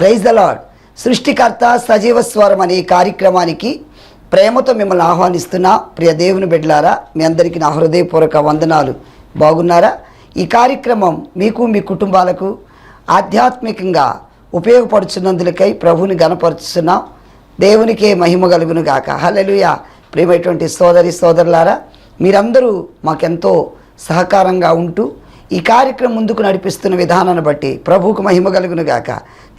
Praise the lord సృష్టికర్త సజీవ స్వరం అనే కార్యక్రమానికి ప్రేమతో మిమ్మల్ని ఆహ్వానిస్తున్న. ప్రియ దేవుని బిడ్డలారా మీ అందరికీ నా హృదయపూర్వక వందనాలు. బాగున్నారా? ఈ కార్యక్రమం మీకు మీ కుటుంబాలకు ఆధ్యాత్మికంగా ఉపయోగపడుచున్నందులకై ప్రభుని గనపరుచున్నాం దేవునికే మహిమ కలుగును గాక. హల్లెలూయ. ప్రేమైనటువంటి సోదరి సోదరులారా మీరందరూ మాకెంతో సహకారంగా ఉంటూ ఈ కార్యక్రమం ముందుకు నడిపిస్తున్న విధానాన్ని బట్టి ప్రభువుకు మహిమ కలుగును గాక.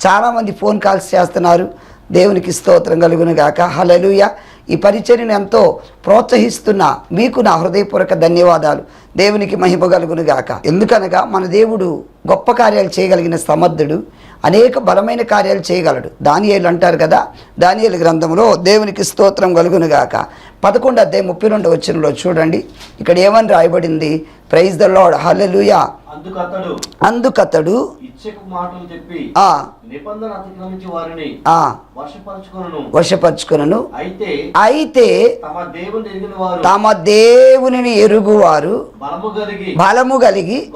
చాలామంది ఫోన్ కాల్స్ చేస్తున్నారు. దేవునికి స్తోత్రం కలుగును గాక. హలలుయ ఈ పరిచర్యను ఎంతో ప్రోత్సహిస్తున్న మీకు నా హృదయపూర్వక ధన్యవాదాలు. దేవునికి మహిమ కలుగును గాక. ఎందుకనగా మన దేవుడు గొప్ప కార్యాలు చేయగలిగిన సమర్థుడు అనేక బలమైన కార్యాలు చేయగలడు. దానియేలు అంటారు కదా దానియేలు గ్రంథంలో దేవునికి స్తోత్రం కలుగును గాక. పదకొండు అధ్యాయం ముప్పై రెండు వచ్చినలో చూడండి. ఇక్కడ ఏమని రాయబడింది? Praise the lord. హలలుయా అందుకతడు అందుకతడు ఇచ్చకు మాటలు చెప్పి ఆ. నిబంధన అతిక్రమించి వారిని ఆ. వర్షపరచుకొను వశపరుచుకును అయితే తమ దేవుని ఎరుగువారు బలము కలిగి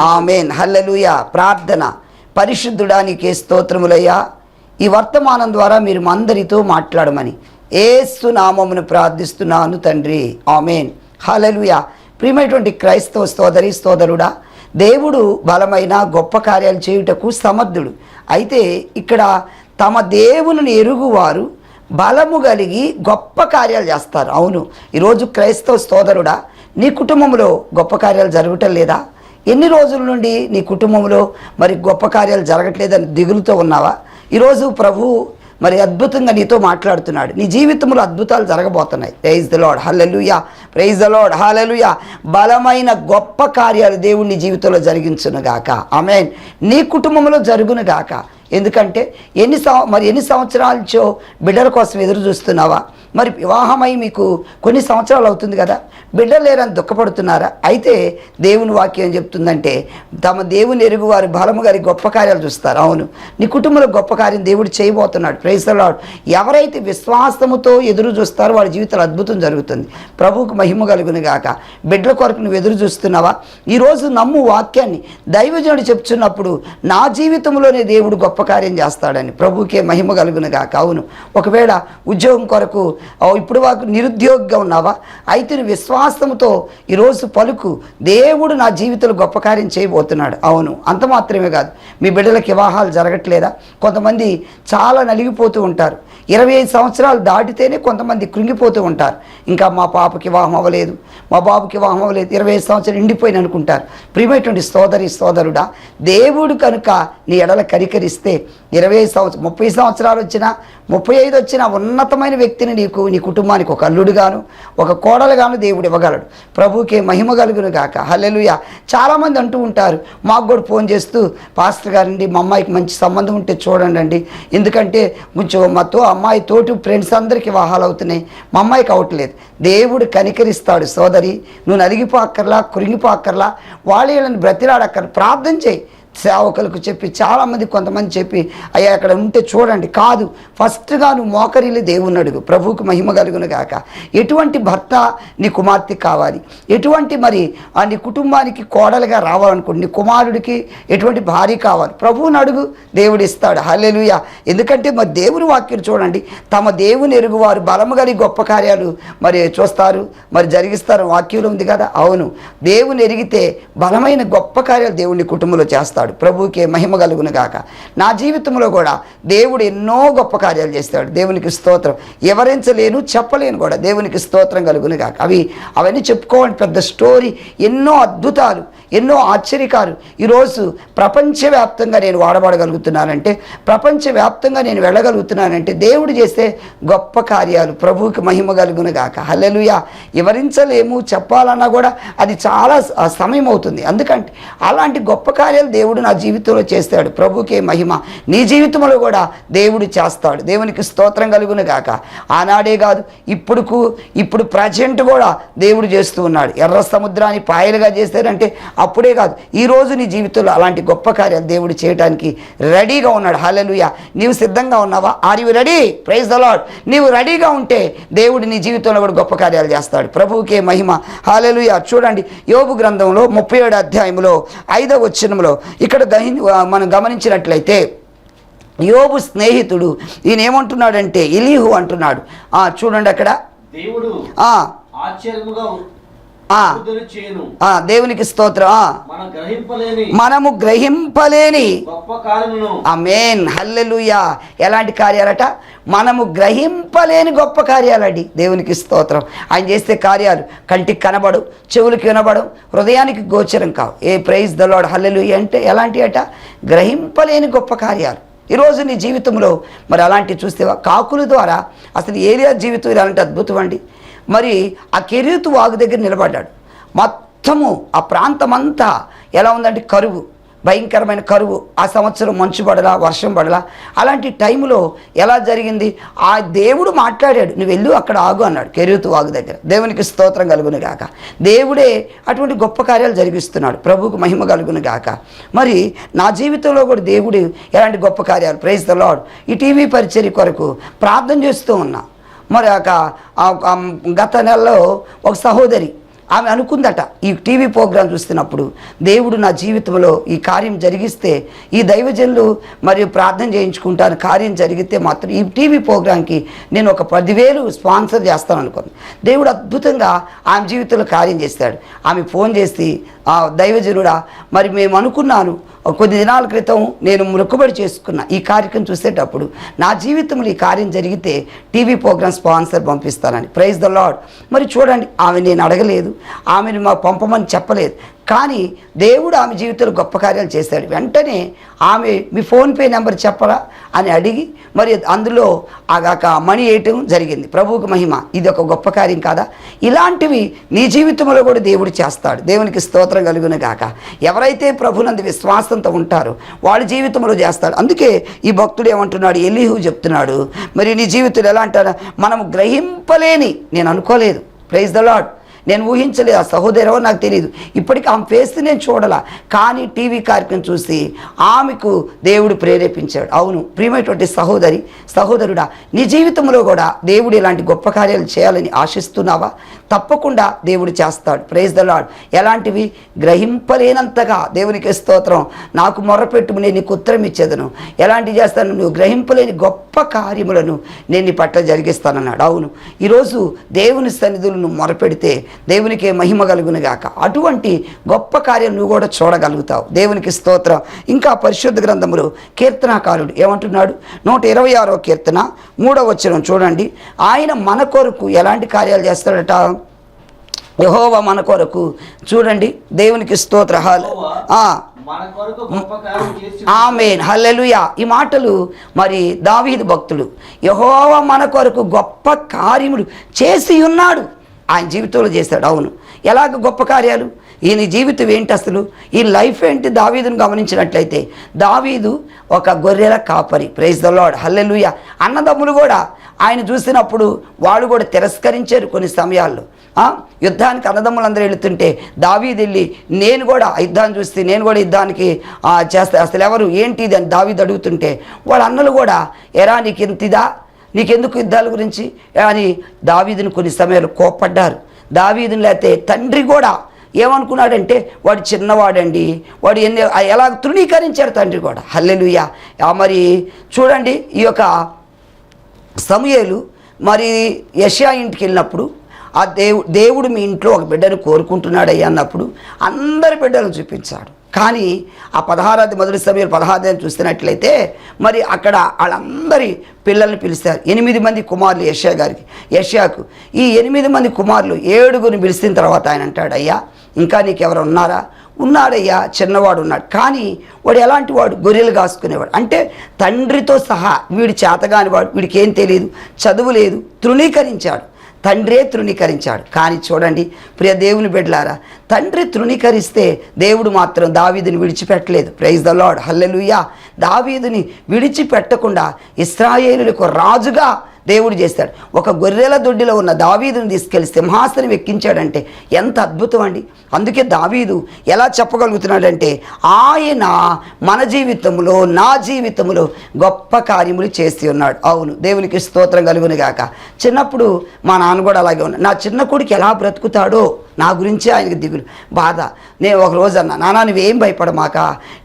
ఆమెన్. హల్లెలూయా. ప్రార్థన. పరిశుద్ధుడా నీకే స్తోత్రములయ్యా. ఈ వర్తమానం ద్వారా మీరు అందరితో మాట్లాడమని. ఏసు నామమును ప్రార్థిస్తున్నాను తండ్రి. ఆమెన్. హల్లెలూయా. ప్రియమైనటువంటి క్రైస్తవ సోదరి సోదరుడా దేవుడు బలమైన గొప్ప కార్యాలు చేయుటకు సమర్థుడు. అయితే ఇక్కడ తమ దేవుని ఎరుగువారు బలము కలిగి గొప్ప కార్యాలు చేస్తారు. అవును ఈరోజు క్రైస్తవ సోదరుడా నీ కుటుంబంలో గొప్ప కార్యాలు జరగటం లేదా? ఎన్ని రోజుల నుండి నీ కుటుంబంలో మరి గొప్ప కార్యాలు జరగట్లేదని దిగులుతో ఉన్నావా? ఈరోజు ప్రభు మరి అద్భుతంగా నీతో మాట్లాడుతున్నాడు. నీ జీవితంలో అద్భుతాలు జరగబోతున్నాయి. Praise the Lord hallelujah praise the Lord hallelujah బలమైన గొప్ప కార్యాలు దేవుణ్ణి జీవితంలో జరిగించునుగాక. ఆమెన్ నీ కుటుంబంలో జరుగునుగాక. ఎందుకంటే ఎన్ని సంవ మరి ఎన్ని సంవత్సరాలచో బిడ్డల కోసం ఎదురు చూస్తున్నావా? మరి వివాహమై మీకు కొన్ని సంవత్సరాలు అవుతుంది కదా? బిడ్డ లేరని దుఃఖపడుతున్నారా? అయితే దేవుని వాక్యం చెప్తుందంటే తమ దేవుని ఎరుగు వారి బలము గారి గొప్ప కార్యాలు చూస్తారు. అవును. నీ కుటుంబంలో గొప్ప కార్యం దేవుడు చేయబోతున్నాడు. ప్రైసలాడు ఎవరైతే విశ్వాసముతో ఎదురు చూస్తారో వాళ్ళ జీవితంలో అద్భుతం జరుగుతుంది. ప్రభువుకు మహిమ కలుగును గాక. బిడ్డల కొరకు నువ్వు ఎదురు చూస్తున్నావా? ఈరోజు నమ్ము వాక్యాన్ని. దైవజనుడు చెప్తున్నప్పుడు నా జీవితంలోనే దేవుడు గొప్ప కార్యం చేస్తాడని ప్రభుకే మహిమ కలుగునుగా కావును అవును. ఒకవేళ ఉద్యోగం కొరకు ఇప్పుడు వాకు నిరుద్యోగిగా ఉన్నావా? అయితే విశ్వాసంతో ఈరోజు పలుకు దేవుడు నా జీవితంలో గొప్ప కార్యం చేయబోతున్నాడు. అవును. అంత మాత్రమే కాదు. మీ బిడ్డలకి వివాహాలు జరగట్లేదా? కొంతమంది చాలా నలిగిపోతూ ఉంటారు. ఇరవై ఐదు సంవత్సరాలు దాటితేనే కొంతమంది కృంగిపోతూ ఉంటారు. ఇంకా మా పాపకి వివాహం అవ్వలేదు. మా బాబుకి వివాహం అవ్వలేదు. ఇరవై ఐదు సంవత్సరాలు ఎండిపోయిన అనుకుంటారు. ప్రియమైనటువంటి సోదరి సోదరుడా దేవుడు కనుక నీ ఎడల కరికరిస్తే ఇరవై ఐదు సంవత్సరం ముప్పై సంవత్సరాలు వచ్చినా ముప్పై ఐదు వచ్చిన ఉన్నతమైన వ్యక్తిని నీకు నీ కుటుంబానికి ఒక అల్లుడుగాను ఒక కోడలుగాను దేవుడు ఇవ్వగలడు. ప్రభుకే మహిమ కలుగును గాక. హల్లెలూయ. చాలామంది అంటూ ఉంటారు మాకు కూడా ఫోన్ చేస్తూ పాస్టర్ గారండి మా అమ్మాయికి మంచి సంబంధం ఉంటే చూడండి అండి ఎందుకంటే కొంచెం మాతో అమ్మాయి తోటి ఫ్రెండ్స్ అందరికీ వాహాలు అవుతున్నాయి. మా అమ్మాయికి అవట్లేదు దేవుడు కనికరిస్తాడు సోదరి నువ్వు నలిగిపోక్కర్లా కురిగిపోక్కర్లా వాళ్ళ వీళ్ళని బ్రతిలాడక్కర్ ప్రార్థన చేయి. సేవకులకు చెప్పి చాలామంది కొంతమంది చెప్పి అయ్యా అక్కడ ఉంటే చూడండి. కాదు ఫస్ట్గా నువ్వు మోకరిల్లి దేవుని అడుగు ప్రభువుకు మహిమ కలుగును గాక. ఎటువంటి భర్త నీ కుమార్తె కావాలి? ఎటువంటి మరి ఆ నీ కుటుంబానికి కోడలుగా రావాలనుకోండి నీ కుమారుడికి ఎటువంటి భార్య కావాలి? ప్రభువుని అడుగు దేవుడు ఇస్తాడు. హల్లెలూయ. ఎందుకంటే మరి దేవుని వాక్యం చూడండి తమ దేవుని ఎరుగువారు బలము కలిగి గొప్ప కార్యాలు మరి చూస్తారు మరి జరిగిస్తారు. వాక్యంలో ఉంది కదా? అవును. దేవుని ఎరిగితే బలమైన గొప్ప కార్యాలు దేవుని కుటుంబంలో చేస్తాడు. ప్రభువుకే మహిమ కలుగును గాక. నా జీవితంలో కూడా దేవుడు ఎన్నో గొప్ప కార్యాలు చేస్తాడు. దేవునికి స్తోత్రం. వివరించలేను చెప్పలేను కూడా దేవునికి స్తోత్రం కలుగును గాక. అవి అవన్నీ చెప్పుకోవాలి పెద్ద స్టోరీ. ఎన్నో అద్భుతాలు ఎన్నో ఆశ్చర్యకారు ఈరోజు ప్రపంచవ్యాప్తంగా నేను వాడబడగలుగుతున్నానంటే ప్రపంచవ్యాప్తంగా నేను వెళ్ళగలుగుతున్నానంటే దేవుడు చేసే గొప్ప కార్యాలు ప్రభువుకి మహిమ కలుగును గాక. హల్లెలూయ. వివరించలేము చెప్పాలన్నా కూడా అది చాలా సమయం అవుతుంది. ఎందుకంటే అలాంటి గొప్ప కార్యాలు దేవుడు నా జీవితంలో చేస్తాడు. ప్రభుకే మహిమ. నీ జీవితంలో కూడా దేవుడు చేస్తాడు. దేవునికి స్తోత్రం కలుగును గాక. ఆనాడే కాదు ఇప్పుడుకు ఇప్పుడు ప్రజెంట్ కూడా దేవుడు చేస్తూ ఉన్నాడు. ఎర్ర సముద్రాన్ని పాయలుగా చేశారంటే అప్పుడే కాదు ఈరోజు నీ జీవితంలో అలాంటి గొప్ప కార్యాలు దేవుడు చేయడానికి రెడీగా ఉన్నాడు. హల్లెలూయ. నీవు సిద్ధంగా ఉన్నావా? Are you ready praise the Lord నీవు రెడీగా ఉంటే దేవుడు నీ జీవితంలో కూడా గొప్ప కార్యాలు చేస్తాడు. ప్రభువుకే మహిమ. హాలలుయ చూడండి యోగు గ్రంథంలో ముప్పై ఏడు అధ్యాయంలో ఐదవ వచ్చినంలో ఇక్కడ గహి మనం గమనించినట్లయితే యోబు స్నేహితుడు ఈయన ఏమంటున్నాడంటే ఇలీహు అంటున్నాడు. ఆ, చూడండి అక్కడ. దేవుడు ఆశ్చర్యముగా దేవునికి స్తోత్రం. మనము గ్రహింపలేని అమేన్ హల్లెలూయా. ఎలాంటి కార్యాలట? మనము గ్రహింపలేని గొప్ప కార్యాలండి దేవునికి స్తోత్రం. ఆయన చేసే కార్యాలు కంటికి కనబడు చెవులకి వినబడు హృదయానికి గోచరం కావు. ఏ ప్రైజ్ దలోడ్ హల్లెలూయ అంటే ఎలాంటి అట? గ్రహింపలేని గొప్ప కార్యాలు. ఈరోజు నీ జీవితంలో మరి అలాంటివి చూస్తేవా కాకుల ద్వారా అసలు ఏరియా జీవితం ఇలాంటి అద్భుతం అండి. మరి ఆ కెరీతు వాగు దగ్గర నిలబడ్డాడు. మొత్తము ఆ ప్రాంతమంతా ఎలా ఉందంటే కరువు భయంకరమైన కరువు. ఆ సంవత్సరం మంచు పడలా వర్షం పడలా. అలాంటి టైంలో ఎలా జరిగింది? ఆ దేవుడు మాట్లాడాడు నువ్వు వెళ్ళు అక్కడ ఆగు అన్నాడు కెరీతు వాగు దగ్గర. దేవునికి స్తోత్రం కలుగును గాక. దేవుడే అటువంటి గొప్ప కార్యాలు జరిగిస్తున్నాడు ప్రభుకు మహిమ కలుగును గాక. మరి నా జీవితంలో కూడా దేవుడు ఎలాంటి గొప్ప కార్యాలు? ప్రైజ్ ద లాడ్ ఈ టీవీ పరిచర్య కొరకు ప్రార్థన చేస్తూ ఉన్నా. మరి ఒక గత నెలలో ఒక సహోదరి ఆమె అనుకుందట ఈ టీవీ ప్రోగ్రాం చూస్తున్నప్పుడు దేవుడు నా జీవితంలో ఈ కార్యం జరిగిస్తే ఈ దైవజనులు మరియు ప్రార్థన చేయించుకుంటాను కార్యం జరిగితే మాత్రం ఈ టీవీ ప్రోగ్రాంకి నేను ఒక పదివేలు స్పాన్సర్ చేస్తాను అనుకుంది. దేవుడు అద్భుతంగా ఆమె జీవితంలో కార్యం చేస్తాడు. ఆమె ఫోన్ చేసి "ఆ, దైవజనుడా మరి మేము అనుకున్నాను కొద్ది దినాల క్రితం నేను మొక్కుబడి చేసుకున్న ఈ కార్యక్రమం చూసేటప్పుడు నా జీవితంలో ఈ కార్యం జరిగితే టీవీ ప్రోగ్రామ్ స్పాన్సర్ పంపిస్తానని. ప్రైజ్ ద లాడ్ మరి చూడండి ఆమె నేను అడగలేదు. ఆమెను మా పంపమని చెప్పలేదు. కానీ దేవుడు ఆమె జీవితంలో గొప్ప కార్యాలు చేశాడు. వెంటనే ఆమె మీ ఫోన్పే నెంబర్ చెప్పరా అని అడిగి మరి అందులో ఆగాక మనీ వేయటం జరిగింది. ప్రభువుకి మహిమ. ఇది ఒక గొప్ప కార్యం కాదా? ఇలాంటివి నీ జీవితంలో కూడా దేవుడు చేస్తాడు. దేవునికి స్తోత్రం కలుగును గాక. ఎవరైతే ప్రభునందు విశ్వాసంతో ఉంటారో వాళ్ళ జీవితంలో చేస్తాడు. అందుకే ఈ భక్తుడు ఏమంటున్నాడు? ఎలీహు చెప్తున్నాడు. మరి నీ జీవితంలో ఎలా అంటారు మనం గ్రహింపలేని నేను అనుకోలేదు. ప్రైజ్ ద లాడ్ నేను ఊహించలేదు ఆ సహోదరమో నాకు తెలియదు ఇప్పటికీ ఆమె ఫేస్ నేను చూడాల. కానీ టీవీ కార్యక్రమం చూసి ఆమెకు దేవుడు ప్రేరేపించాడు. అవును ప్రియమైనటువంటి సహోదరి సహోదరుడా నీ జీవితంలో కూడా దేవుడు ఇలాంటి గొప్ప కార్యాలు చేయాలని ఆశిస్తున్నావా? తప్పకుండా దేవుడు చేస్తాడు. ప్రైజ్ ద లాడ్ ఎలాంటివి? గ్రహింపలేనంతగా దేవునికి స్తోత్రం. నాకు మొరపెట్టు నేను నీకు ఉత్తరం ఇచ్చేదను. ఎలాంటి చేస్తాను? నువ్వు గ్రహింపలేని గొప్ప కార్యములను నేను నీ పట్ల జరిగిస్తానన్నాడు. అవును ఈరోజు దేవుని సన్నిధులను మొరపెడితే దేవునికి మహిమ కలుగును గాక. అటువంటి గొప్ప కార్యం నువ్వు కూడా చూడగలుగుతావు. దేవునికి స్తోత్రం. ఇంకా పరిశుద్ధ గ్రంథములు కీర్తనాకారుడు ఏమంటున్నాడు? నూట ఇరవై ఆరో కీర్తన మూడవ వచనం చూడండి. ఆయన మన కొరకు ఎలాంటి కార్యాలు చేస్తాడట? యహోవ మన కొరకు. చూడండి దేవునికి స్తోత్ర. హాల్- ఆమెన్. హల్లెలూయా. ఈ మాటలు మరి దావీదు భక్తుడు యహోవ మన కొరకు గొప్ప కార్యములు చేసి ఉన్నాడు. ఆయన జీవితంలో చేశాడు. అవును. ఎలాగ గొప్ప కార్యాలు? ఈయన జీవితం ఏంటి అసలు? ఈ లైఫ్ ఏంటి దావీదును గమనించినట్లయితే దావీదు ఒక గొర్రెల కాపరి. ప్రైజ్ ద లాడ్ హల్లెలుయ అన్నదమ్ములు కూడా ఆయన చూసినప్పుడు వాళ్ళు కూడా తిరస్కరించారు కొన్ని సమయాల్లో. యుద్ధానికి యుద్ధానికి అన్నదమ్ములందరూ వెళుతుంటే దావీదు వెళ్ళి నేను కూడా యుద్ధాన్ని చూస్తే నేను కూడా యుద్ధానికి చేస్తా. అసలు ఎవరు? ఏంటి ఇది? అని దావీది అడుగుతుంటే వాళ్ళ అన్నలు కూడా ఎరా నీకు ఇంత ఇదా నీకెందుకు యుద్ధాల గురించి? అని దావీదుని కొన్ని సమయాలు కోప్పడ్డారు. దావీదుని లేతే తండ్రి కూడా ఏమనుకున్నాడంటే వాడు చిన్నవాడండి. వాడు ఎన్ని ఎలా తృణీకరించారు తండ్రి కూడా? హల్లెలుయ్యా మరి చూడండి ఈ యొక్క సమయలు మరి యషయా ఇంటికి వెళ్ళినప్పుడు ఆ దేవు దేవుడు మీ ఇంట్లో ఒక బిడ్డను కోరుకుంటున్నాడయ్యా అన్నప్పుడు అందరి బిడ్డలను చూపించాడు. కానీ ఆ పదహారాది మొదటి సమయాలు పదహారాది చూస్తున్నట్లయితే మరి అక్కడ వాళ్ళందరి పిల్లల్ని పిలిచారు ఎనిమిది మంది కుమారులు యష్యా గారికి. యష్యాకు ఈ ఎనిమిది మంది కుమారులు ఏడుగురిని పిలిచిన తర్వాత ఆయన అంటాడు అయ్యా ఇంకా నీకెవరు ఉన్నారా? ఉన్నాడయ్యా చిన్నవాడు ఉన్నాడు. కానీ వాడు ఎలాంటి వాడు? గొర్రెలు కాసుకునేవాడు. అంటే తండ్రితో సహా వీడు చేతగాని వాడు వీడికి ఏం తెలియదు చదువు లేదు. తృణీకరించాడు. తండ్రే తృణీకరించాడు. కానీ చూడండి ప్రియ దేవుని బిడ్డలారా తండ్రి తృణీకరిస్తే దేవుడు మాత్రం దావీదుని విడిచిపెట్టలేదు. ప్రైజ్ ద లాడ్ హల్లెలుయా దావీదుని విడిచిపెట్టకుండా ఇస్రాయేలులకు రాజుగా దేవుడు చేస్తాడు. ఒక గొర్రెల దొడ్డిలో ఉన్న దావీదుని తీసుకెళ్ళి సింహాసనం ఎక్కించాడంటే ఎంత అద్భుతం అండి. అందుకే దావీదు ఎలా చెప్పగలుగుతున్నాడంటే ఆయన మన జీవితంలో నా జీవితంలో గొప్ప కార్యములు చేసి ఉన్నాడు. అవును దేవునికి స్తోత్రం కలుగును గాక. చిన్నప్పుడు మా నాన్న కూడా అలాగే ఉన్నాడు నా చిన్న కొడుకు ఎలా బ్రతుకుతాడో నా గురించే ఆయనకి దిగులు బాధ. నేను ఒక రోజు అన్నా నాన్న నువ్వేం భయపడమాక?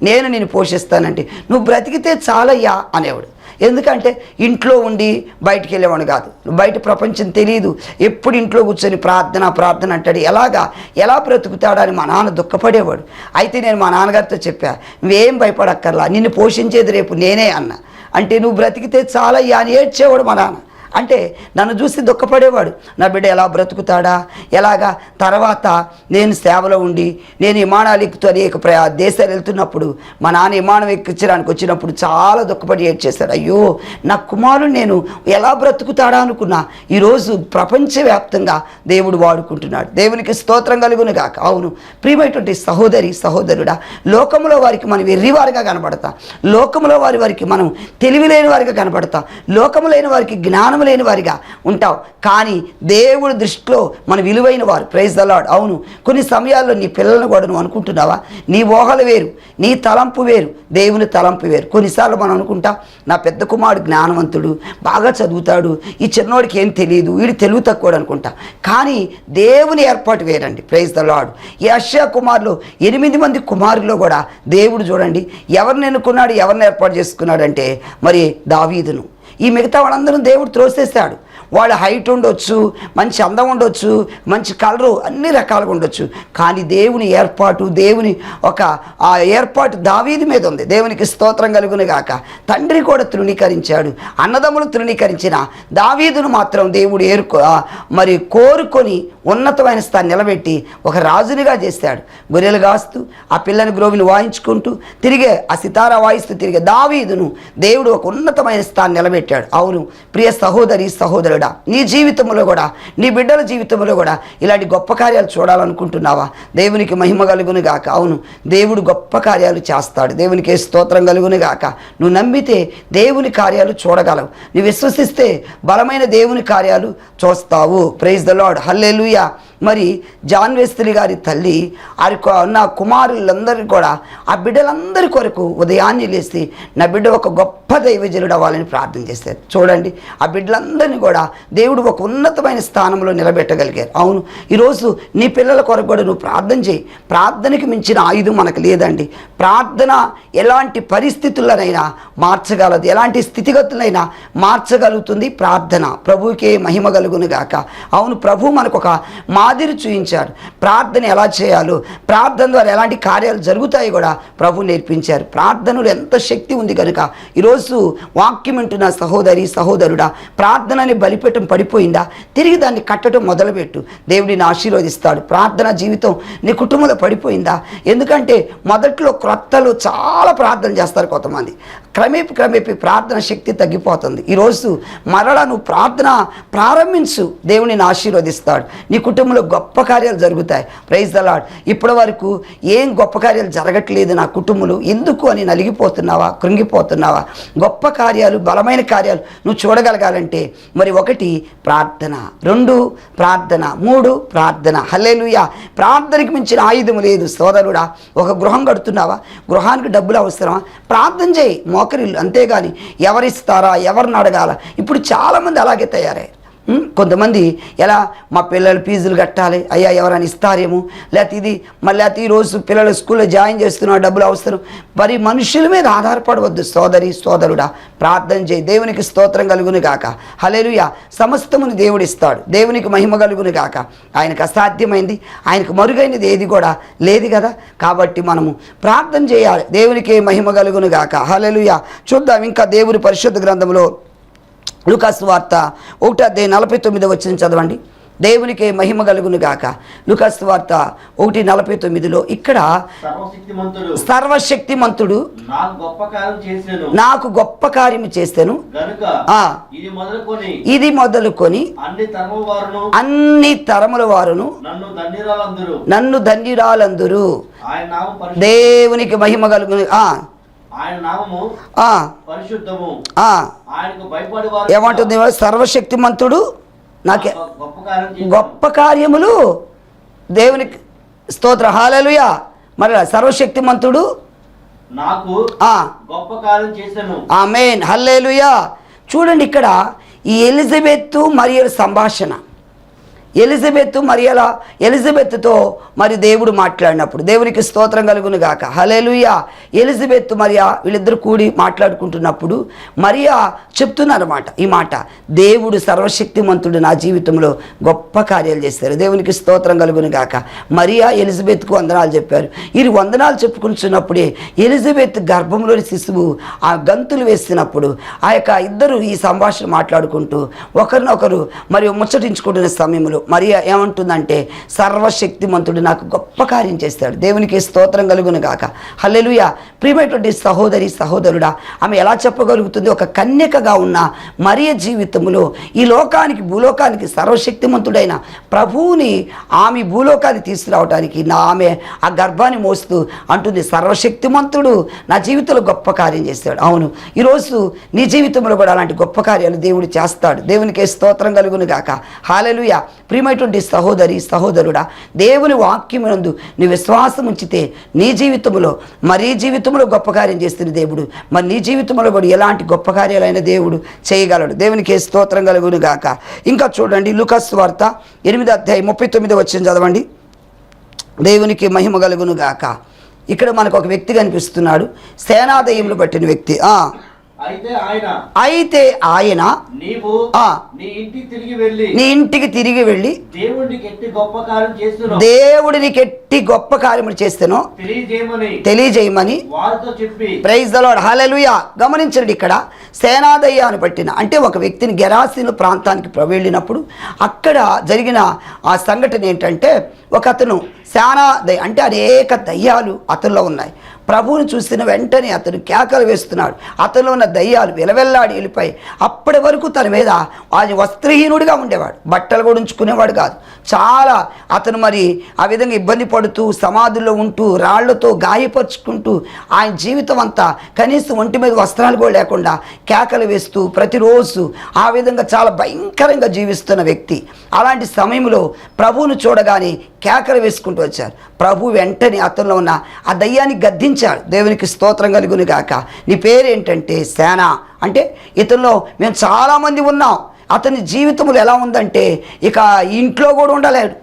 నేను నేను పోషిస్తానంటే నువ్వు బ్రతికితే చాలయ్యా అనేవాడు. ఎందుకంటే ఇంట్లో ఉండి బయటికి వెళ్ళేవాడు కాదు. బయట ప్రపంచం తెలియదు ఎప్పుడు ఇంట్లో కూర్చొని ప్రార్థన ప్రార్థన అంటాడు. ఎలాగా? ఎలా బ్రతుకుతాడని మా నాన్న దుఃఖపడేవాడు. అయితే నేను మా నాన్నగారితో చెప్పా నువ్వేం భయపడక్కర్లా నిన్ను పోషించేది రేపు నేనే అన్న. అంటే నువ్వు బ్రతికితే చాలా అని ఏడ్చేవాడు మా నాన్న. అంటే నన్ను చూసి దుఃఖపడేవాడు. నా బిడ్డ ఎలా బ్రతుకుతాడా? ఎలాగా? తర్వాత నేను సేవలో ఉండి నేను విమానాలు ఎక్కుతూ అనేక ప్రయా దేశాలు వెళ్తున్నప్పుడు మా నాన్న విమానం ఎక్కించడానికి వచ్చినప్పుడు చాలా దుఃఖపడి ఏడ్చేశాడు అయ్యో నా కుమారుడు నేను ఎలా బ్రతుకుతాడా అనుకున్నా. ఈరోజు ప్రపంచవ్యాప్తంగా దేవుడు వాడుకుంటున్నాడు. దేవునికి స్తోత్రం కలుగును గాక అవును ప్రియమైనటువంటి సహోదరి సహోదరుడా లోకంలో వారికి మనం వెర్రివారిగా కనబడతాం. లోకంలో వారి వారికి మనం తెలివి లేని వారిగా కనబడతాం. లోకము లేని వారికి జ్ఞానం లేని వారిగా ఉంటావు. కానీ దేవుడి దృష్టిలో మన విలువైన వారు. ప్రైజ్ అలాడ్ అవును. కొన్ని సమయాల్లో నీ పిల్లలను కూడా నువ్వు అనుకుంటున్నావా? నీ ఓహలు వేరు. నీ తలంపు వేరు. దేవుని తలంపు వేరు. కొన్నిసార్లు మనం అనుకుంటా నా పెద్ద కుమారుడు జ్ఞానవంతుడు బాగా చదువుతాడు ఈ చిన్నోడికి ఏం తెలియదు వీడు తెలుగు తక్కువ అనుకుంటా. కానీ దేవుని ఏర్పాటు వేరండి. ప్రైజ్ ద లాడ్ ఈ అశ్యా కుమారులు ఎనిమిది మంది కుమారుల్లో కూడా దేవుడు చూడండి ఎవరిని ఎన్నుకున్నాడు ఎవరిని ఏర్పాటు చేసుకున్నాడంటే మరి దావీదును. ఈ మిగతా వాళ్ళందరూ దేవుడు త్రోసేస్తాడు వాళ్ళ హైట్ ఉండొచ్చు మంచి అందం ఉండొచ్చు మంచి కలరు అన్ని రకాలుగా ఉండొచ్చు. కానీ దేవుని ఏర్పాటు దేవుని ఒక ఆ ఏర్పాటు దావీది మీద ఉంది. దేవునికి స్తోత్రం కలుగును గాక. తండ్రి కూడా తృణీకరించాడు. అన్నదమ్ములు తృణీకరించిన దావీదును మాత్రం దేవుడు ఏరుకో మరి కోరుకొని ఉన్నతమైన స్థాన్ని నిలబెట్టి ఒక రాజునిగా చేశాడు గొర్రెలు కాస్తూ ఆ పిల్లని గ్రోవిని వాయించుకుంటూ తిరిగే ఆ సితారా వాయిస్తూ తిరిగే దావీదును దేవుడు ఒక ఉన్నతమైన స్థాన్ని నిలబెట్టాడు. అవును ప్రియ సహోదరి సహోదరుడు నీ జీవితంలో కూడా నీ బిడ్డల జీవితంలో కూడా ఇలాంటి గొప్ప కార్యాలు చూడాలనుకుంటున్నావా? దేవునికి మహిమ కలుగును గాక. అవును దేవుడు గొప్ప కార్యాలు చేస్తాడు. దేవునికి స్తోత్రం కలుగును గాక. నువ్వు నమ్మితే దేవుని కార్యాలు చూడగలవు. నువ్వు విశ్వసిస్తే బలమైన దేవుని కార్యాలు చూస్తావు. ప్రైజ్ ద లాడ్ హల్లెలూయా మరి జాన్ వేస్త్రి గారి తల్లి వారి నా ఉన్న కుమారులందరికీ కూడా ఆ బిడ్డలందరి కొరకు ఉదయాన్నే లేచి నా బిడ్డ ఒక గొప్ప దైవజనుడు అవ్వాలని ప్రార్థన చేశారు చూడండి ఆ బిడ్డలందరినీ కూడా దేవుడు ఒక ఉన్నతమైన స్థానంలో నిలబెట్టగలిగారు. అవును ఈరోజు నీ పిల్లల కొరకు కూడా నువ్వు ప్రార్థన చేయి. ప్రార్థనకి మించిన ఆయుధం మనకు లేదండి. ప్రార్థన ఎలాంటి పరిస్థితులనైనా మార్చగలదు. ఎలాంటి స్థితిగతులైనా మార్చగలుగుతుంది ప్రార్థన. ప్రభువుకే మహిమ కలుగును గాక. అవును ప్రభు మనకు ఒక ఆదిరి చూపించాడు ప్రార్థన ఎలా చేయాలో ప్రార్థన ద్వారా ఎలాంటి కార్యాలు జరుగుతాయి కూడా ప్రభు నేర్పించారు. ప్రార్థనలో ఎంత శక్తి ఉంది కనుక ఈరోజు వాక్యం వింటున్న సహోదరి సహోదరుడా ప్రార్థనని బలిపెట్టం పడిపోయిందా? తిరిగి దాన్ని కట్టడం మొదలుపెట్టు. దేవుడిని ఆశీర్వదిస్తాడు. ప్రార్థన జీవితం నీ కుటుంబంలో పడిపోయిందా? ఎందుకంటే మొదట్లో క్రొత్తలు చాలా ప్రార్థన చేస్తారు కొంతమంది. క్రమేపీ క్రమేపీ ప్రార్థన శక్తి తగ్గిపోతుంది. ఈరోజు మరలా నువ్వు ప్రార్థన ప్రారంభించు. దేవుడిని ఆశీర్వదిస్తాడు. నీ కుటుంబంలో గొప్ప కార్యాలు జరుగుతాయి. ప్రైజ్ దలాడ్ ఇప్పటి వరకు ఏం గొప్ప కార్యాలు జరగట్లేదు నా కుటుంబంలో. ఎందుకు అని నలిగిపోతున్నావా? కృంగిపోతున్నావా? గొప్ప కార్యాలు బలమైన కార్యాలు నువ్వు చూడగలగాలంటే మరి ఒకటి ప్రార్థన. రెండు ప్రార్థన. మూడు ప్రార్థన. హల్లెలూయా ప్రార్థనకి మించిన ఆయుధం లేదు. సోదరుడా ఒక గృహం కడుతున్నావా? గృహానికి డబ్బులు అవసరమా? ప్రార్థన చేయి. మోకరిల్లు. అంతేగాని ఎవరిస్తారా? ఎవరిని అడగాల? ఇప్పుడు చాలామంది అలాగే తయారయ్యారు. కొంతమంది ఎలా మా పిల్లలు ఫీజులు కట్టాలి అయ్యా ఎవరైనా ఇస్తారేమో. లేకపోతే ఇది మళ్ళీ ఈరోజు పిల్లలు స్కూల్లో జాయిన్ చేస్తున్నా డబ్బులు అవసరం. మరి మనుషుల మీద ఆధారపడవద్దు సోదరి సోదరుడా. ప్రార్థన చేయి. దేవునికి స్తోత్రం కలుగును గాక. హలేలుయ సమస్తముని దేవుడు ఇస్తాడు. దేవునికి మహిమ కలుగును గాక. ఆయనకు అసాధ్యమైంది. ఆయనకు మరుగైనది ఏది కూడా లేదు కదా. కాబట్టి మనము ప్రార్థన చేయాలి. దేవునికి మహిమ కలుగును గాక. హలేలుయ చూద్దాం ఇంకా దేవుని పరిశుద్ధ గ్రంథంలో లుకాసు వార్త ఒకటి అదే నలభై తొమ్మిది వచ్చిన చదవండి. దేవునికి మహిమ కలుగును గాక. లుకాసు వార్త ఒకటి నలభై తొమ్మిదిలో ఇక్కడ సర్వశక్తిమంతుడు నాకు గొప్ప కార్యము చేస్తాను. ఇది మొదలుకొని అన్ని తరముల వారును నన్ను ధన్యురాలందురు. దేవునికి మహిమ కలుగును. ఏమంటుంది సర్వశక్తిమంతుడు. నాకే గొప్ప కార్యములు. దేవునికి స్తోత్ర. హాలలుయా. మరి నాకు గొప్ప కార్యం చేశాను. ఆమెన్. హల్లేలుయా చూడండి ఇక్కడ ఈ ఎలిజబెత్ మరియల సంభాషణ. ఎలిజబెత్ మరియల ఎలిజబెత్తో మరి దేవుడు మాట్లాడినప్పుడు దేవునికి స్తోత్రం కలుగును గాక. హలేలుయా ఎలిజబెత్ మరియా వీళ్ళిద్దరు కూడి మాట్లాడుకుంటున్నప్పుడు మరియా చెప్తున్నారన్నమాట ఈ మాట. దేవుడు సర్వశక్తిమంతుడు నా జీవితంలో గొప్ప కార్యాలు చేస్తారు దేవునికి స్తోత్రం కలుగును గాక. మరియా ఎలిజబెత్కు వందనాలు చెప్పారు. ఈ వందనాలు చెప్పుకుంటున్నప్పుడే ఎలిజబెత్ గర్భంలోని శిశువు ఆ గంతులు వేస్తున్నప్పుడు ఆ యొక్క ఇద్దరు ఈ సంభాషణ మాట్లాడుకుంటూ ఒకరినొకరు మరి ముచ్చటించుకుంటున్న సమయంలో మరియా ఏమంటుందంటే సర్వశక్తిమంతుడు నాకు గొప్ప కార్యం చేస్తాడు. దేవునికి స్తోత్రం కలుగును గాక. హల్లెలుయ. ప్రియమైనటువంటి సహోదరి సహోదరుడా ఆమె ఎలా చెప్పగలుగుతుంది? ఒక కన్యకగా ఉన్న మరియ జీవితంలో ఈ లోకానికి భూలోకానికి సర్వశక్తిమంతుడైన ప్రభువుని ఆమె భూలోకానికి తీసుకురావడానికి నా ఆమె ఆ గర్భాన్ని మోస్తూ అంటుంది సర్వశక్తిమంతుడు నా జీవితంలో గొప్ప కార్యం చేస్తాడు. అవును ఈరోజు నీ జీవితంలో కూడా అలాంటి గొప్ప కార్యాలు దేవుడు చేస్తాడు. దేవునికి స్తోత్రం కలుగును గాక. హాలెలుయ ప్రియమైనటువంటి సహోదరి సహోదరుడా దేవుని వాక్యమునందు నీ విశ్వాసం ఉంచితే నీ జీవితంలో మరీ జీవితంలో గొప్ప కార్యం చేస్తున్న దేవుడు మరి నీ జీవితంలో కూడా ఎలాంటి గొప్ప కార్యాలైన దేవుడు చేయగలడు. దేవునికి స్తోత్రం కలుగును గాక. ఇంకా చూడండి లుకస్ వార్త ఎనిమిది అధ్యాయం ముప్పై తొమ్మిది వచ్చిన చదవండి. దేవునికి మహిమ కలుగును గాక. ఇక్కడ మనకు ఒక వ్యక్తి కనిపిస్తున్నాడు. సేనాదయములు పట్టిన వ్యక్తి. అయితే ఆయన నీవు. నీ ఇంటికి తిరిగి వెళ్ళి నీ ఇంటికి తిరిగి వెళ్ళి దేవుడికి ఎట్టి గొప్ప కార్యం చేస్తున్నావు. దేవుడిని కెట్టి గొప్ప కార్యములు చేస్తాను. తెలియజేయమని తెలియజేయమని వారితో చెప్పి ప్రైజ్ దలాడ్ హాలెలుయా గమనించండి ఇక్కడ సేనాదయ్యాన్ని పట్టిన అంటే ఒక వ్యక్తిని గెరాసీను ప్రాంతానికి ప్ర- వెళ్ళినప్పుడు అక్కడ జరిగిన ఆ సంఘటన ఏంటంటే ఒక అతను సేనాదయ్య అంటే అనేక దయ్యాలు అతనిలో ఉన్నాయి. ప్రభువుని చూసిన వెంటనే అతను కేకలు వేస్తున్నాడు. అతను ఉన్న దయ్యాలు విలవెల్లాడి వెళ్ళిపోయి అప్పటి వరకు తన మీద అది వస్త్రహీనుడిగా ఉండేవాడు. బట్టలు కూడా ఉంచుకునేవాడు కాదు. చాలా అతను మరి ఆ విధంగా ఇబ్బంది పడుతూ సమాధుల్లో ఉంటూ రాళ్ళతో గాయపరుచుకుంటూ ఆయన జీవితం అంతా కనీసం ఒంటి మీద వస్త్రాలు కూడా లేకుండా కేకలు వేస్తూ ప్రతిరోజు ఆ విధంగా చాలా భయంకరంగా జీవిస్తున్న వ్యక్తి. అలాంటి సమయంలో ప్రభువును చూడగానే కేకలు వేసుకుంటూ వచ్చారు. ప్రభు వెంటనే అతనిలో ఉన్న ఆ దయ్యాన్ని జయించాడు దేవునికి స్తోత్రం కలుగును గాక. నీ పేరేంటంటే సేన అంటే ఇతనిలో మేము చాలామంది ఉన్నాం. అతని జీవితంలో ఎలా ఉందంటే ఇక ఇంట్లో కూడా ఉండలేడు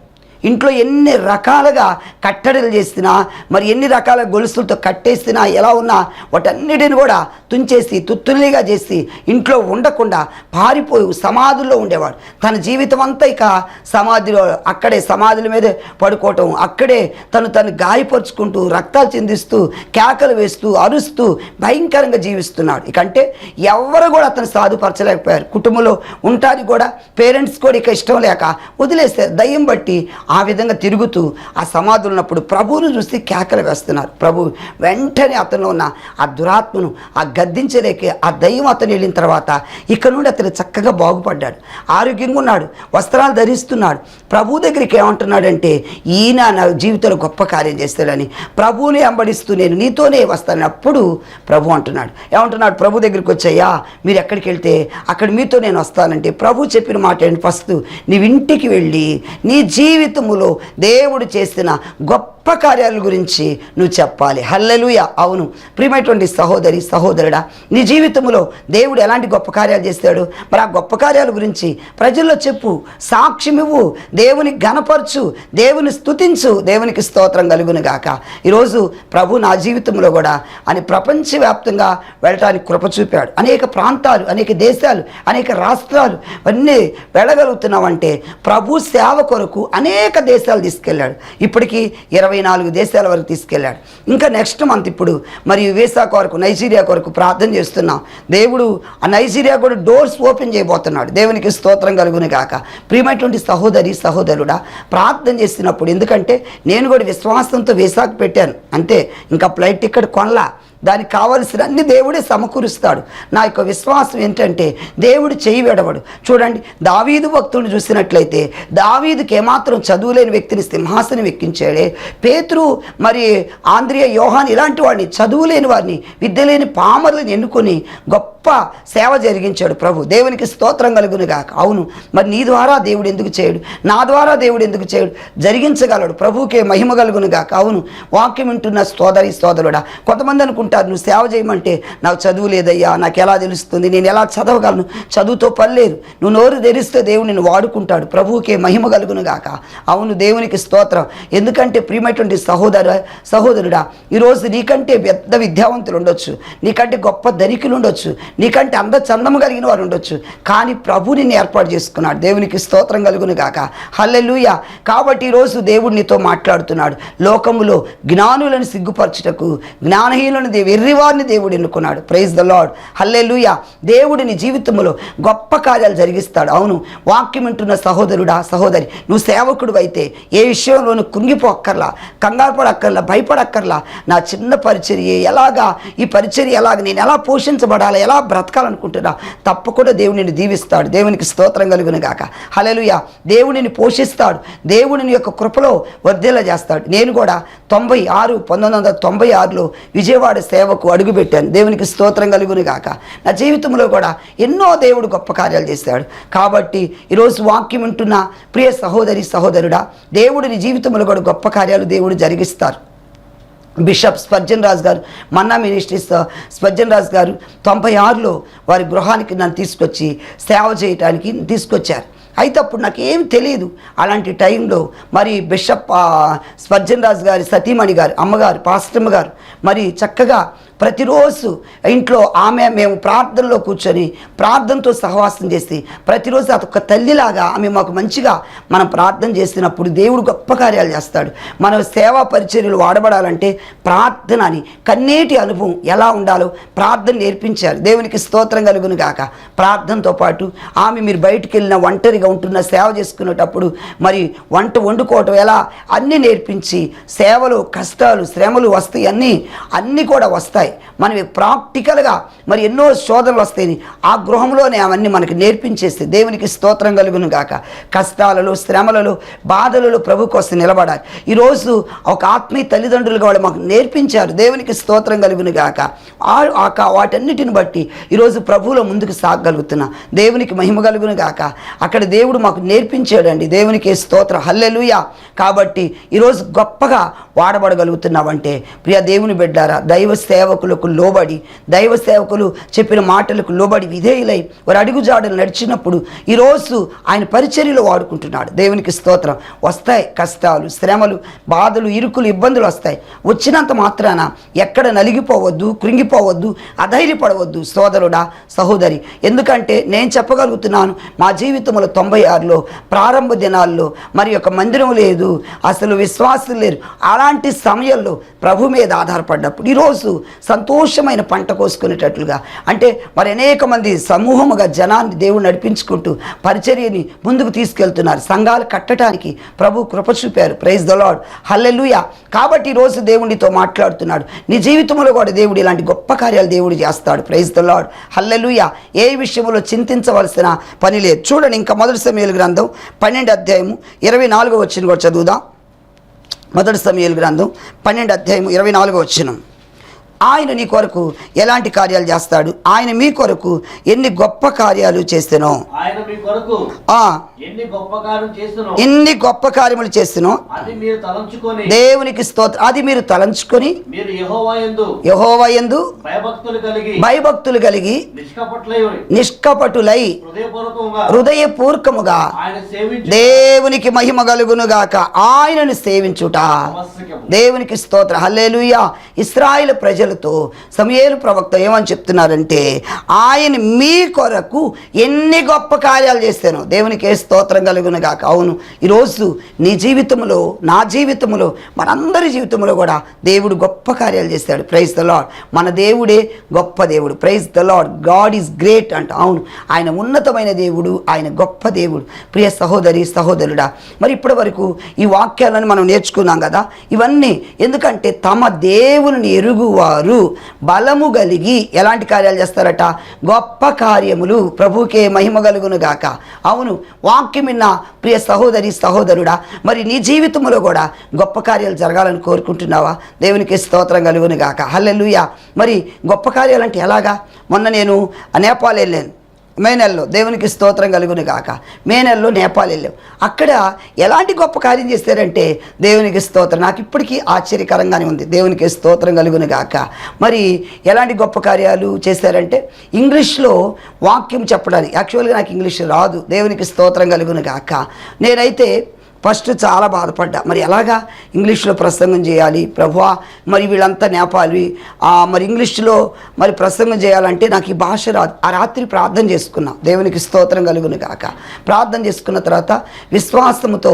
ఇంట్లో ఎన్ని రకాలుగా కట్టడలు చేసినా మరి ఎన్ని రకాల గొలుసులతో కట్టేసినా ఎలా ఉన్నా వాటన్నిటిని కూడా తుంచేసి తుత్తులిగా చేసి ఇంట్లో ఉండకుండా పారిపోయి సమాధుల్లో ఉండేవాడు. తన జీవితం అంతా ఇక సమాధిలో అక్కడే సమాధుల మీద పడుకోవటం అక్కడే తను తను గాయపరుచుకుంటూ రక్తాలు చిందిస్తూ కేకలు వేస్తూ అరుస్తూ భయంకరంగా జీవిస్తున్నాడు. ఇక అంటే ఎవరు కూడా అతను సాధుపరచలేకపోయారు. కుటుంబంలో ఉంటానికి కూడా పేరెంట్స్ కూడా ఇక ఇష్టం లేక వదిలేస్తారు దయ్యం బట్టి ఆ విధంగా తిరుగుతూ ఆ సమాధులు ఉన్నప్పుడు ప్రభువును చూస్తే కేకలు వేస్తున్నారు. ప్రభు వెంటనే అతనిలో ఉన్న ఆ దురాత్మను ఆ గద్దించలేక ఆ దయ్యం అతను వెళ్ళిన తర్వాత ఇక్కడ నుండి అతను చక్కగా బాగుపడ్డాడు. ఆరోగ్యంగా ఉన్నాడు వస్త్రాలు ధరిస్తున్నాడు. ప్రభు దగ్గరికి ఏమంటున్నాడంటే ఈయన నా జీవితంలో గొప్ప కార్యం చేస్తాడని ప్రభువుని వెంబడిస్తూ నేను నీతోనే వస్తాను అప్పుడు ప్రభు అంటున్నాడు. ఏమంటున్నాడు? ప్రభు దగ్గరికి వచ్చాయా మీరు ఎక్కడికి వెళ్తే అక్కడ మీతో నేను వస్తానంటే ప్రభు చెప్పిన మాట ఏంటి? ఫస్ట్ నీవు ఇంటికి వెళ్ళి నీ జీవితం జీవితములో దేవుడు చేసిన గొప్ప కార్యాల గురించి నువ్వు చెప్పాలి. హల్లెలుయ. అవును. ప్రియమైనటువంటి సహోదరి సహోదరుడా నీ జీవితంలో దేవుడు ఎలాంటి గొప్ప కార్యాలు చేస్తాడు? మరి ఆ గొప్ప కార్యాల గురించి ప్రజల్లో చెప్పు. సాక్ష్యమివ్వు దేవుని గణపరచు దేవుని స్థుతించు దేవునికి స్తోత్రం కలుగును గాక. ఈరోజు ప్రభు నా జీవితంలో కూడా అని ప్రపంచవ్యాప్తంగా వెళ్ళటానికి కృప చూపాడు. అనేక ప్రాంతాలు అనేక దేశాలు అనేక రాష్ట్రాలు అన్నీ వెళ్ళగలుగుతున్నామంటే ప్రభు సేవ కొరకు అనేక దేశాలు తీసుకెళ్ళాడు. ఇప్పటికీ ఇరవై నాలుగు దేశాల వరకు తీసుకెళ్ళాడు. ఇంకా నెక్స్ట్ మంత్ ఇప్పుడు మరి వీసా కొరకు నైజీరియా కొరకు ప్రార్థన చేస్తున్నాం. దేవుడు ఆ నైజీరియా కూడా డోర్స్ ఓపెన్ చేయబోతున్నాడు. దేవునికి స్తోత్రం కలుగును కాక ప్రియమైనటువంటి సహోదరి సహోదరుడా ప్రార్థన చేసినప్పుడు ఎందుకంటే నేను కూడా విశ్వాసంతో వీసాకు పెట్టాను. అంతే ఇంకా ఫ్లైట్ టికెట్ కొనలా. దానికి కావలసిన అన్ని దేవుడే సమకూరుస్తాడు. నా యొక్క విశ్వాసం ఏంటంటే దేవుడు చేయి విడవడు. చూడండి దావీదు భక్తుడిని చూసినట్లయితే దావీదుకి ఏమాత్రం చదువులేని వ్యక్తిని సింహాసనం ఎక్కించాడే. పేతురు మరి ఆంధ్రియ యోహాన్ ఇలాంటి వాడిని చదువులేని వారిని విద్య లేని పామరులను ఎన్నుకొని గొప్ప సేవ జరిగించాడు ప్రభు. దేవునికి స్తోత్రం కలుగును గాక. అవును మరి నీ ద్వారా దేవుడు ఎందుకు చేయడు? నా ద్వారా దేవుడు ఎందుకు చేయడు? జరిగించగలడు ప్రభువుకే మహిమ కలుగును గాక. అవును వాక్యం వింటున్న సోదరి సోదరుడా కొంతమంది అనుకుంటారు నువ్వు సేవ చేయమంటే నాకు చదువు లేదయ్యా నాకు ఎలా తెలుస్తుంది? నేను ఎలా చదవగలను? చదువుతో పర్లేదు నువ్వు నోరు తెరిస్తే దేవుడు నిన్ను వాడుకుంటాడు ప్రభువుకే మహిమ కలుగును గాక. అవును దేవునికి స్తోత్రం. ఎందుకంటే ప్రియమైనటువంటి సహోదర సహోదరుడా ఈరోజు నీకంటే పెద్ద విద్యావంతులు ఉండొచ్చు. నీకంటే గొప్ప ధనికులు ఉండొచ్చు. నీకంటే అంద చందము కలిగిన వారు ఉండొచ్చు. కానీ ప్రభు నిన్ను ఏర్పాటు చేసుకున్నాడు. దేవునికి స్తోత్రం కలుగును గాక. హల్లెలూయా. కాబట్టి ఈరోజు దేవుడు నీతో మాట్లాడుతున్నాడు. లోకములో జ్ఞానులను సిగ్గుపరచుటకు జ్ఞానహీనులను దేవు ఎర్రివారిని దేవుడు ఎన్నుకున్నాడు. Praise the Lord hallelujah. దేవుడు నీ జీవితంలో గొప్ప కార్యాలు జరిగిస్తాడు. అవును వాక్యం వింటున్న సహోదరుడా సహోదరి నువ్వు సేవకుడు అయితే ఏ విషయంలోనూ కుంగిపోక్కర్లా కంగారు పడక్కర్లా భయపడక్కర్లా. నా చిన్న పరిచర్య ఎలాగా ఈ పరిచర్య ఎలాగ నేను ఎలా పోషించబడాలి ఎలా బ్రతకాలనుకుంటున్నా. తప్పకుండా దేవుడు దీవిస్తాడు. దేవునికి స్తోత్రం కలుగును గాక హలలుయ దేవుడిని పోషిస్తాడు. దేవుని యొక్క కృపలో వర్ధేలా చేస్తాడు. నేను కూడా తొంభై ఆరు పంతొమ్మిది వందల తొంభై ఆరులో విజయవాడ సేవకు అడుగుపెట్టాను. దేవునికి స్తోత్రం కలుగును గాక నా జీవితంలో కూడా ఎన్నో దేవుడు గొప్ప కార్యాలు చేశాడు. కాబట్టి ఈరోజు వాక్యం వింటున్న ప్రియ సహోదరి సహోదరుడా దేవుడిని జీవితంలో కూడా గొప్ప కార్యాలు దేవుడు జరిగిస్తారు. బిషప్ స్పర్జన్ రాజు గారు మన్నా మినిస్ట్రీస్ స్పర్జన్ రాజు గారు తొంభై ఆరులో వారి గృహానికి నన్ను తీసుకొచ్చి సేవ చేయటానికి తీసుకొచ్చారు. అయితే అప్పుడు నాకు ఏం తెలియదు. అలాంటి టైంలో మరి బిషప్ స్పర్జన్ రాజు గారి సతీమణి గారు అమ్మగారు పాస్టమ్మ గారు మరి చక్కగా ప్రతిరోజు ఇంట్లో ఆమె మేము ప్రార్థనలో కూర్చొని ప్రార్థనతో సహవాసం చేసి ప్రతిరోజు అదొక తల్లిలాగా ఆమె మాకు మంచిగా మనం ప్రార్థన చేసినప్పుడు దేవుడు గొప్ప కార్యాలు చేస్తాడు. మన సేవా పరిచర్యలు వాడబడాలంటే ప్రార్థన అని కన్నేటి అనుభవం ఎలా ఉండాలో ప్రార్థన నేర్పించారు దేవునికి స్తోత్రం కలుగును గాక. ప్రార్థనతో పాటు ఆమె మీరు బయటికి వెళ్ళిన ఒంటరిగా ఉంటున్న సేవ చేసుకునేటప్పుడు మరి వంట వండుకోవటం ఎలా అన్నీ నేర్పించి సేవలు కష్టాలు శ్రమలు వస్తాయి అన్నీ అన్నీ కూడా వస్తాయి. మనం ప్రాక్టికల్గా మరి ఎన్నో శోధనలు వస్తాయి ఆ గృహంలోనే అవన్నీ మనకి నేర్పించేస్తే దేవునికి స్తోత్రం కలుగును గాక. కష్టాలలో శ్రమలలో బాధలలో ప్రభు కోసం నిలబడాలి. ఈరోజు ఒక ఆత్మీయ తల్లిదండ్రులుగా వాళ్ళు మాకు నేర్పించారు. దేవునికి స్తోత్రం కలుగును గాక. ఆ- వాటన్నిటిని బట్టి ఈరోజు ప్రభువులో ముందుకు సాగగలుగుతున్నా దేవునికి మహిమ కలుగును గాక. అక్కడ దేవుడు మాకు నేర్పించాడండి. దేవునికి స్తోత్రం. హల్లెలుయా. కాబట్టి ఈరోజు గొప్పగా వాడబడగలుగుతున్నావంటే ప్రియ దేవుని బిడ్డారా దైవ సేవ సేవకులకు లోబడి దైవ సేవకులు చెప్పిన మాటలకు లోబడి విధేయులై వారు అడుగుజాడలు నడిచినప్పుడు ఈరోజు ఆయన పరిచర్యలో వాడుకుంటున్నాడు. దేవునికి స్తోత్రం. వస్తాయి కష్టాలు శ్రమలు బాధలు ఇరుకులు ఇబ్బందులు వస్తాయి. వచ్చినంత మాత్రాన ఎక్కడ నలిగిపోవద్దు కృంగిపోవద్దు అధైర్యపడవద్దు సోదరుడా సహోదరి. ఎందుకంటే నేను చెప్పగలుగుతున్నాను మా జీవితంలో తొంభై ఆరులో ప్రారంభ దినాల్లో మరి ఒక మందిరం లేదు అసలు విశ్వాసం లేరు. అలాంటి సమయంలో ప్రభు మీద ఆధారపడ్డప్పుడు ఈరోజు సంతోషమైన పంట కోసుకునేటట్లుగా. అంటే మరి అనేక మంది సమూహముగా జనాన్ని దేవుడు నడిపించుకుంటూ పరిచర్యని ముందుకు తీసుకెళ్తున్నారు. సంఘాలు కట్టడానికి ప్రభు కృప చూపారు. ప్రైజ్ ద లాడ్ హల్లెలుయ కాబట్టి ఈరోజు దేవుడితో మాట్లాడుతున్నాడు. నీ జీవితంలో కూడా దేవుడు ఇలాంటి గొప్ప కార్యాలు దేవుడు చేస్తాడు. ప్రైజ్ ద లాడ్ హల్లెలుయ ఏ విషయంలో చింతించవలసిన పని లేదు. చూడండి ఇంకా మొదటి సమయాల గ్రంథం పన్నెండు అధ్యాయము ఇరవై నాలుగో వచ్చిన కూడా చదువుదాం. మొదటి సమయాల గ్రంథం పన్నెండు అధ్యాయం ఇరవై నాలుగో వచ్చినాం ఆయన నీ కొరకు ఎలాంటి కార్యాలు చేస్తాడు? ఆయన మీ కొరకు ఎన్ని గొప్ప కార్యాలు చేస్తానో? ఎన్ని గొప్ప కార్యములు చేస్తానో? దేవునికి స్తోత్రం అది మీరు తలంచుకొని యహోవయందు భయభక్తులు కలిగి నిష్కపట్లై హృదయపూర్వకముగా దేవునికి మహిమ కలుగునుగాక. ఆయనను సేవించుట. దేవునికి స్తోత్ర. హల్లేలుయా. ఇస్రాయేల్ ప్రజలతో సమయేలు ప్రవక్త ఏమని చెప్తున్నారంటే ఆయన మీ కొరకు ఎన్ని గొప్ప కార్యాలు చేస్తాను దేవునికి ఏ స్తోత్రం కలుగును కాక అవును ఈరోజు నీ జీవితంలో నా జీవితంలో మనందరి జీవితంలో కూడా దేవుడు గొప్ప కార్యాలు చేస్తాడు. ప్రైజ్ ద లాడ్ మన దేవుడే గొప్ప దేవుడు. Praise the Lord God is great అంట. అవును ఆయన ఉన్నతమైన దేవుడు ఆయన గొప్ప దేవుడు. ప్రియ సహోదరి సహోదరుడా మరి ఇప్పటి వరకు ఈ వాక్యాలను మనం నేర్చుకున్నాం కదా? ఇవన్నీ ఎందుకంటే తమ దేవుని ఎరుగువారు. వారు బలము కలిగి ఎలాంటి కార్యాలు చేస్తారట? గొప్ప కార్యములు ప్రభుకే మహిమ కలుగును గాక. అవును వాక్యం విన్న ప్రియ సహోదరి సహోదరుడా మరి నీ జీవితంలో కూడా గొప్ప కార్యాలు జరగాలని కోరుకుంటున్నావా? దేవునికి స్తోత్రం కలుగును గాక. హల్లెలూయా. మరి గొప్ప కార్యాలు అంటే ఎలాగా? మొన్న నేను నేపాల్ వెళ్ళాను. మే నెలలో దేవునికి స్తోత్రం కలుగును కాక మే నెలలో నేపాల్ వెళ్ళాం అక్కడ ఎలాంటి గొప్ప కార్యం చేశారంటే దేవునికి స్తోత్రం. నాకు ఇప్పటికీ ఆశ్చర్యకరంగానే ఉంది. దేవునికి స్తోత్రం కలుగును కాక మరి ఎలాంటి గొప్ప కార్యాలు చేశారంటే ఇంగ్లీష్లో వాక్యం చెప్పడానికి. యాక్చువల్గా నాకు ఇంగ్లీష్ రాదు. దేవునికి స్తోత్రం కలుగును కాక నేనైతే ఫస్ట్ చాలా బాధపడ్డా. మరి ఎలాగా? ఇంగ్లీష్లో ప్రసంగం చేయాలి ప్రభువా మరి వీళ్ళంతా నేపాలి. మరి ఇంగ్లీష్లో మరి ప్రసంగం చేయాలంటే నాకు ఈ భాష రాదు. ఆ రాత్రి ప్రార్థన చేసుకున్నా. దేవునికి స్తోత్రం కలుగును కాక ప్రార్థన చేసుకున్న తర్వాత విశ్వాసముతో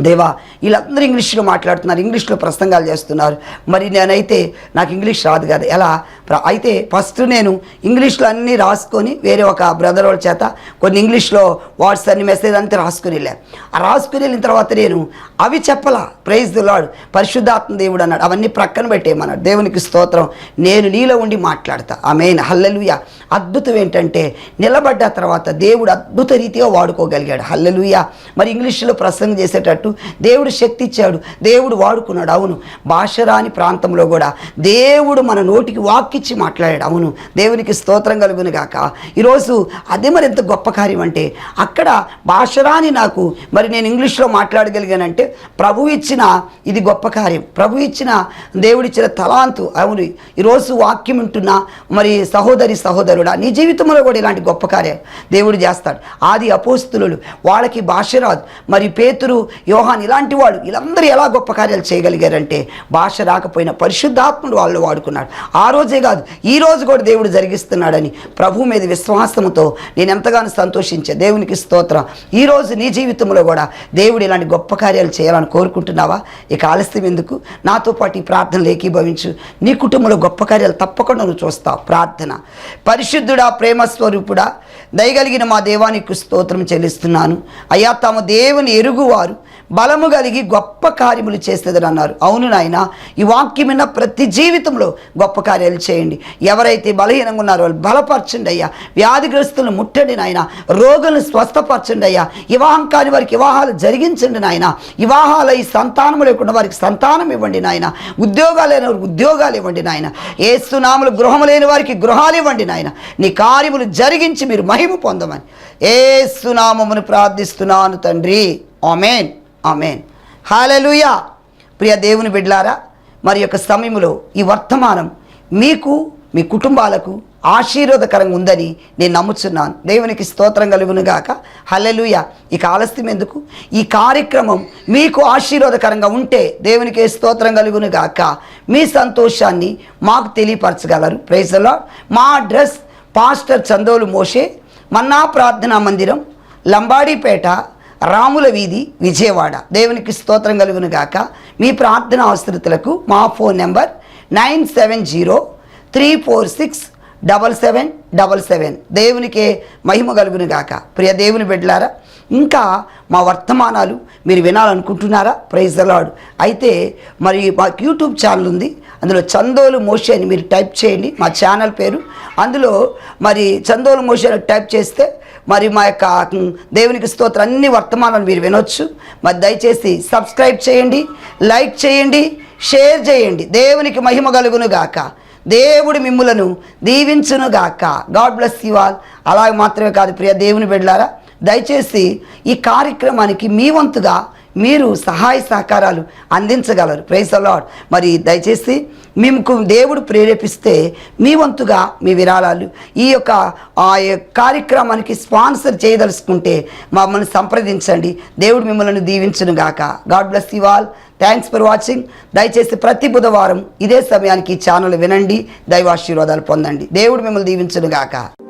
దేవా వీళ్ళందరూ ఇంగ్లీష్లో మాట్లాడుతున్నారు ఇంగ్లీష్లో ప్రసంగాలు చేస్తున్నారు. మరి నేనైతే నాకు ఇంగ్లీష్ రాదు కదా. ఎలా? అయితే ఫస్ట్ నేను ఇంగ్లీష్లో అన్నీ రాసుకొని వేరే ఒక బ్రదర్ వాళ్ళ చేత కొన్ని ఇంగ్లీష్లో వాట్స్ అన్ని మెసేజ్ అంతా రాసుకుని వెళ్ళాను ఆ రాసుకుని వెళ్ళిన తర్వాత నేను అవి చెప్పలా. ప్రైజ్ ది లాడ్ పరిశుద్ధాత్మ దేవుడు అన్నాడు. అవన్నీ ప్రక్కన పెట్టేయమన్నాడు. దేవునికి స్తోత్రం. నేను నీలో ఉండి మాట్లాడతా. ఆమెన్ హల్లెలుయ అద్భుతం ఏంటంటే నిలబడ్డ తర్వాత దేవుడు అద్భుత రీతిగా వాడుకోగలిగాడు. హల్లెలుయ మరి ఇంగ్లీష్లో ప్రసంగం చేసేటట్టు దేవుడు శక్తి ఇచ్చాడు. దేవుడు వాడుకున్నాడు. అవును. భాష రాని ప్రాంతంలో కూడా దేవుడు మన నోటికి వాక్కిచ్చి మాట్లాడాడు. అవును. దేవునికి స్తోత్రం కలుగును గాక. ఈరోజు అదే మరి ఎంత గొప్ప కార్యం అంటే అక్కడ భాష రాని నాకు మరి నేను ఇంగ్లీష్లో మాట్లాడగలిగానంటే ప్రభు ఇచ్చిన ఇది గొప్ప కార్యం. ప్రభు ఇచ్చిన దేవుడిచ్చిన తలాంతు. అవును. ఈరోజు వాక్యం వింటున్న మరి సహోదరి సహోదరుడా నీ జీవితంలో కూడా ఇలాంటి గొప్ప కార్యాలు దేవుడు చేస్తాడు. ఆది అపోస్తులు వాళ్ళకి భాష రాదు మరి పేతురు యోహాన్ ఇలాంటి వాడు వీళ్ళందరూ ఎలా గొప్ప కార్యాలు చేయగలిగారంటే భాష రాకపోయినా పరిశుద్ధాత్ముడు వాళ్ళు వాడుకున్నాడు. ఆ రోజే కాదు ఈ రోజు కూడా దేవుడు జరిగిస్తున్నాడని ప్రభు మీద విశ్వాసంతో నేను ఎంతగానో సంతోషించే. దేవునికి స్తోత్రం. ఈ రోజు నీ జీవితంలో కూడా దేవుడు ఇలాంటి గొప్ప కార్యాలు చేయాలని కోరుకుంటున్నావా? ఇక ఆలస్యం ఎందుకు? నాతో పాటు ఈ ప్రార్థన లేకీభవించు నీ కుటుంబంలో గొప్ప కార్యాలు తప్పకుండా నువ్వు చూస్తావు. ప్రార్థన. పరిశుద్ధుడా ప్రేమ స్వరూపుడా దయగలిగిన మా దేవానికి స్తోత్రం చెల్లిస్తున్నాను. అయ్యా తమ దేవుని ఎరుగువారు బలము కలిగి గొప్ప కార్యములు చేస్తుందని అన్నారు. అవును నాయన ఈ వాక్యం విన్న ప్రతి జీవితంలో గొప్ప కార్యాలు చేయండి. ఎవరైతే బలహీనంగా ఉన్నారో వాళ్ళు బలపరచండి అయ్యా. వ్యాధిగ్రస్తులను ముట్టండి నాయన. రోగులను స్వస్థపరచండి అయ్యా. వివాహం కాని వారికి వివాహాలు జరిగించండి నాయన. వివాహాలు ఈ సంతానము లేకుండా వారికి సంతానం ఇవ్వండి నాయన. ఉద్యోగాలు లేని వారికి ఉద్యోగాలు ఇవ్వండి నాయన. ఏసునాములు గృహం లేని వారికి గృహాలు ఇవ్వండి నాయన. నీ కార్యములు జరిగించి మీరు మహిమ పొందమని. ఏసునామమును ప్రార్థిస్తున్నాను తండ్రి. ఆమెన్. ఆమెన్. హాలలుయా. ప్రియ దేవుని బిడ్లారా మరి యొక్క సమయంలో ఈ వర్తమానం మీకు మీ కుటుంబాలకు ఆశీర్వాదకరంగా ఉందని నేను నమ్ముచున్నాను. దేవునికి స్తోత్రం కలుగును గాక. హల్లెలూయ ఇక ఆలస్యం ఎందుకు? ఈ కార్యక్రమం మీకు ఆశీర్వాదకరంగా ఉంటే దేవునికి స్తోత్రం కలుగును గాక. మీ సంతోషాన్ని మాకు తెలియపరచగలరు. ప్రైజ్లో మా అడ్రస్ పాస్టర్ చందోలు మోషే మన్నా ప్రార్థనా మందిరం లంబాడీపేట రాముల వీధి విజయవాడ. దేవునికి స్తోత్రం కలుగును గాక. మీ ప్రార్థన అవసరతలకు మా phone number nine seven zero three four six double seven double seven. దేవునికే మహిమ కలుగును గాక. ప్రియ దేవుని బిడ్డలారా ఇంకా మా వర్తమానాలు మీరు వినాలనుకుంటున్నారా? ప్రైజ్ అలాడ్ అయితే మరి మాకు యూట్యూబ్ ఛానల్ ఉంది. అందులో చందోలు మోషి అని మీరు టైప్ చేయండి. మా ఛానల్ పేరు. అందులో మరి చందోలు మోషి అని టైప్ చేస్తే మరి మా యొక్క దేవునికి స్తోత్ర అన్ని వర్తమానాలు మీరు వినొచ్చు. మరి దయచేసి సబ్స్క్రైబ్ చేయండి లైక్ చేయండి షేర్ చేయండి. దేవునికి మహిమ కలుగును గాక. దేవుడు మిమ్ములను దీవించును గాక. God bless you all. అలాగే మాత్రమే కాదు ప్రియ దేవుని బిడ్డలారా దయచేసి ఈ కార్యక్రమానికి మీ వంతుగా మీరు సహాయ సహకారాలు అందించగలరు. ప్రైజ్ అలాడ్ మరి దయచేసి మీకు దేవుడు ప్రేరేపిస్తే మీ వంతుగా మీ విరాళాలు ఈ యొక్క ఆ యొక్క కార్యక్రమానికి స్పాన్సర్ చేయదలుచుకుంటే మమ్మల్ని సంప్రదించండి. దేవుడు మిమ్మల్ని దీవించును గాక. God bless you all thanks for watching దయచేసి ప్రతి బుధవారం ఇదే సమయానికి ఈ ఛానల్ వినండి. దైవాశీర్వాదాలు పొందండి. దేవుడు మిమ్మల్ని దీవించును గాక.